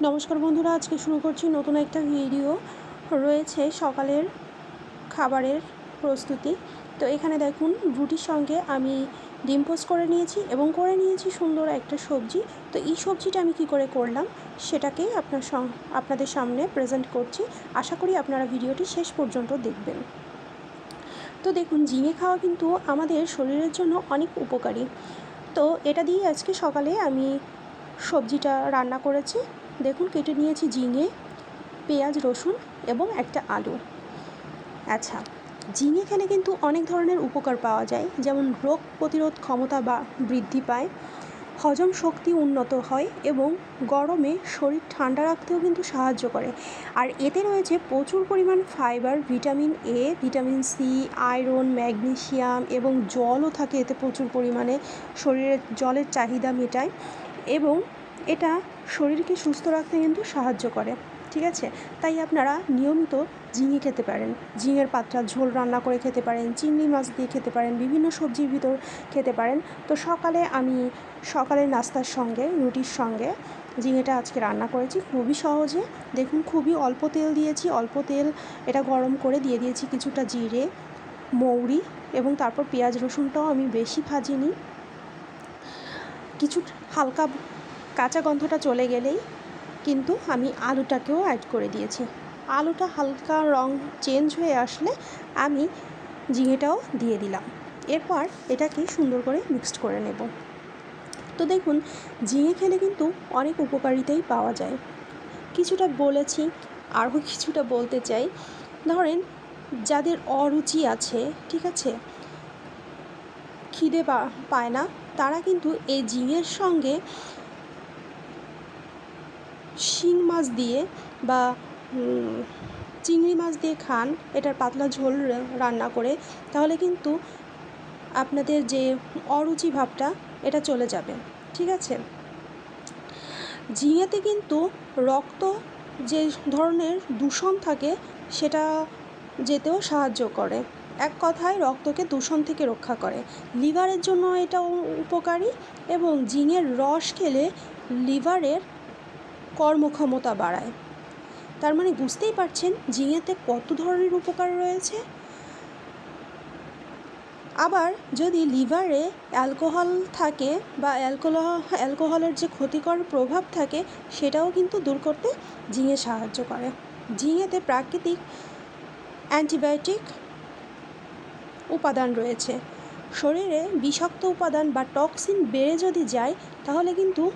নমস্কার বন্ধুরা, আজকে শুরু করছি নতুন একটা ভিডিও রয়েছে সকালের খাবারের প্রস্তুতি। তো এখানে দেখুন, রুটির সঙ্গে আমি ডিম পোস্ট করে নিয়েছি এবং করে নিয়েছি সুন্দর একটা সবজি। তো এই সবজিটা আমি কি করে করলাম, সেটাকেই আপনার আপনাদের সামনে প্রেজেন্ট করছি। আশা করি আপনারা ভিডিওটি শেষ পর্যন্ত দেখবেন। তো দেখুন, ঝিঙে খাওয়া কিন্তু আমাদের শরীরের জন্য অনেক উপকারী। তো এটা দিয়ে আজকে সকালে আমি সবজিটা রান্না করেছি। দেখুন, কেটে নিয়েছি ঝিঙে, পেঁয়াজ, রসুন এবং একটা আলু। আচ্ছা ঝিঙে খেলে কিন্তু অনেক ধরনের উপকার পাওয়া যায়। যেমন রোগ প্রতিরোধ ক্ষমতা বা বৃদ্ধি পায়, হজম শক্তি উন্নত হয় এবং গরমে শরীর ঠান্ডা রাখতেও কিন্তু সাহায্য করে। আর এতে রয়েছে প্রচুর পরিমাণ fibre, vitamin A, vitamin C, iron magnesium এবং জলও থাকে। এতে প্রচুর পরিমাণে শরীরের জলের চাহিদা মেটায় এবং এটা শরীরকে সুস্থ রাখতে কিন্তু সাহায্য করে, ঠিক আছে? তাই আপনারা নিয়মিত ঝিঙে খেতে পারেন। ঝিঙের পাতলা ঝোল রান্না করে খেতে পারেন, চিংড়ি মাছ দিয়ে খেতে পারেন, বিভিন্ন সবজির ভিতর খেতে পারেন। তো সকালে আমি সকালের নাস্তার সঙ্গে, রুটির সঙ্গে ঝিঙেটা আজকে রান্না করেছি। খুবই সহজে। দেখুন, খুবই অল্প তেল দিয়েছি। অল্প তেল এটা গরম করে দিয়ে দিয়েছি কিছুটা জিরে, মৌরি এবং তারপর পেঁয়াজ রসুনটাও আমি বেশি ভাজিনি। কিছু হালকা কাঁচা গন্ধটা চলে গেলেই কিন্তু আমি আলুটাকেও অ্যাড করে দিয়েছি। আলুটা হালকা রং চেঞ্জ হয়ে আসলে আমি ঝিঙেটাও দিয়ে দিলাম। এরপর এটাকে সুন্দর করে মিক্সড করে নেব। তো দেখুন ঝিঙে খেলে কিন্তু অনেক উপকারিতাই পাওয়া যায়। কিছুটা বলেছি, আরও কিছুটা বলতে চাই। ধরেন, যাদের অরুচি আছে, ঠিক আছে? খিদে পায় না, তারা কিন্তু এই ঝিঙের সঙ্গে শিং মাছ দিয়ে বা চিংড়ি মাছ দিয়ে খান, এটার পাতলা ঝোল রান্না করে, তাহলে কিন্তু আপনাদের যে অরুচি ভাবটা, এটা চলে যাবে। ঠিক আছে? ঝিঙেতে কিন্তু রক্ত যে ধরনের দূষণ থাকে, সেটা যেতেও সাহায্য করে। এক কথায়, রক্তকে দূষণ থেকে রক্ষা করে। লিভারের জন্য এটা উপকারী এবং ঝিঙের রস খেলে লিভারের কর্মক্ষমতা বাড়ায়। তার মানে বুঝতেই পারছেন ঝিঙেতে কত ধরনের উপকার রয়েছে? আবার যদি লিভারে অ্যালকোহল থাকে বা অ্যালকোহল অ্যালকোহলের যে ক্ষতিকর প্রভাব থাকে, সেটাও কিন্তু দূর করতে ঝিঙে সাহায্য করে। ঝিঙেতে প্রাকৃতিক অ্যান্টিবায়োটিক উপাদান রয়েছে। শরীরে বিষাক্ত উপাদান বা টক্সিন বেড়ে যদি যায়, তাহলে কিন্তু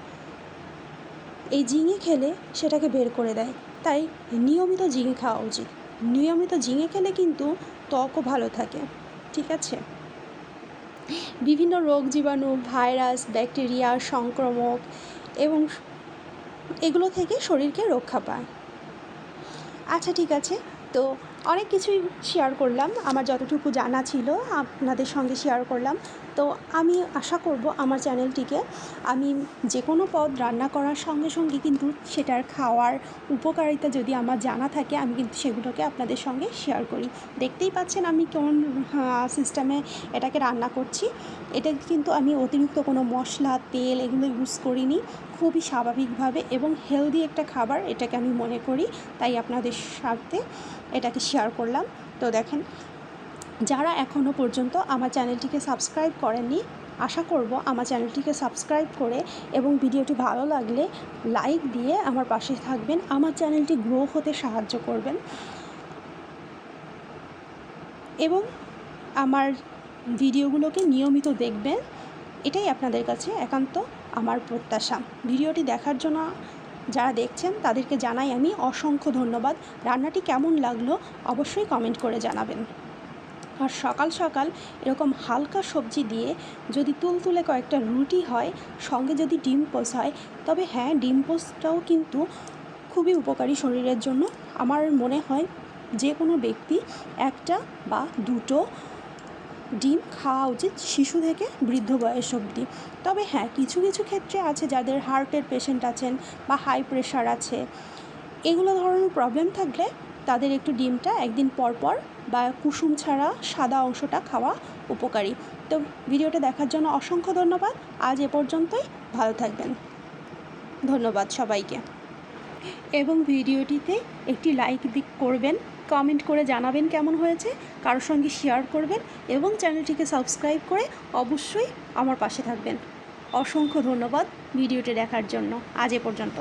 এই ঝিঙে খেলে সেটাকে বের করে দেয়। তাই নিয়মিত ঝিঙে খাওয়া উচিত। নিয়মিত ঝিঙে খেলে কিন্তু ত্বকও ভালো থাকে, ঠিক আছে? বিভিন্ন রোগ জীবাণু, ভাইরাস, ব্যাকটেরিয়া, সংক্রমক এবং এগুলো থেকে শরীরকে রক্ষা পায়। আচ্ছা ঠিক আছে। তো অনেক কিছুই শেয়ার করলাম। আমার যতটুকু জানা ছিল, আপনাদের সঙ্গে শেয়ার করলাম। তো আমি আশা করব আমার চ্যানেলটিকে আমি যে কোনো পদ রান্না করার সঙ্গে সঙ্গে কিন্তু সেটার খাওয়ার উপকারিতা যদি আমার জানা থাকে, আমি কিন্তু সেগুলোকে আপনাদের সঙ্গে শেয়ার করি। দেখতেই পাচ্ছেন আমি কোন সিস্টেমে এটাকে রান্না করছি। এটা কিন্তু আমি অতিরিক্ত কোনো মশলা, তেল এগুলো ইউজ করিনি। খুবই স্বাভাবিকভাবে এবং হেলদি একটা খাবার, এটাকে আমি মনে করি। তাই আপনাদের সাথে এটাকে শেয়ার করলাম। তো দেখেন, যারা এখনও পর্যন্ত আমার চ্যানেলটিকে সাবস্ক্রাইব করেননি, আশা করব আমার চ্যানেলটিকে সাবস্ক্রাইব করে এবং ভিডিওটি ভালো লাগলে লাইক দিয়ে আমার পাশে থাকবেন। আমার চ্যানেলটি গ্রো হতে সাহায্য করবেন। এবং আমার ভিডিওগুলোকে নিয়মিত দেখবেন। এটাই আপনাদের কাছে একান্ত আমার প্রত্যাশা। ভিডিওটি দেখার জন্য যারা দেখছেন, তাদেরকে জানাই আমি অসংখ্য ধন্যবাদ। রান্নাটি কেমন লাগল অবশ্যই কমেন্ট করে জানাবেন। আর সকাল সকাল এরকম হালকা সবজি দিয়ে যদি তুলতুলে কয়েকটা রুটি হয়, সঙ্গে যদি ডিম পোস হয়, তবে হ্যাঁ ডিম পোস্টটাও কিন্তু খুবই উপকারী শরীরের জন্য। আমার মনে হয় যে কোনো ব্যক্তি একটা বা দুটো ডিম খাওয়া উচিত শিশু থেকে বৃদ্ধ বয়স অবধি। তবে হ্যাঁ কিছু কিছু ক্ষেত্রে আছে যাদের হার্টের পেশেন্ট আছেন বা হাই প্রেশার আছে। এগুলো ধরনের প্রবলেম থাকলে তাদের একটু ডিমটা একদিন পর পর বা কুসুম ছাড়া সাদা অংশটা খাওয়া উপকারী। তো ভিডিওটা দেখার জন্য অসংখ্য ধন্যবাদ। আজ এ পর্যন্তই। ভালো থাকবেন। ধন্যবাদ সবাইকে। এবং ভিডিওটিতে একটি লাইক দিক করবেন। কমেন্ট করে জানাবেন কেমন হয়েছে, কারোর সঙ্গে শেয়ার করবেন এবং চ্যানেলটিকে সাবস্ক্রাইব করে অবশ্যই আমার পাশে থাকবেন। অসংখ্য ধন্যবাদ ভিডিওটি দেখার জন্য। আজ এ পর্যন্ত।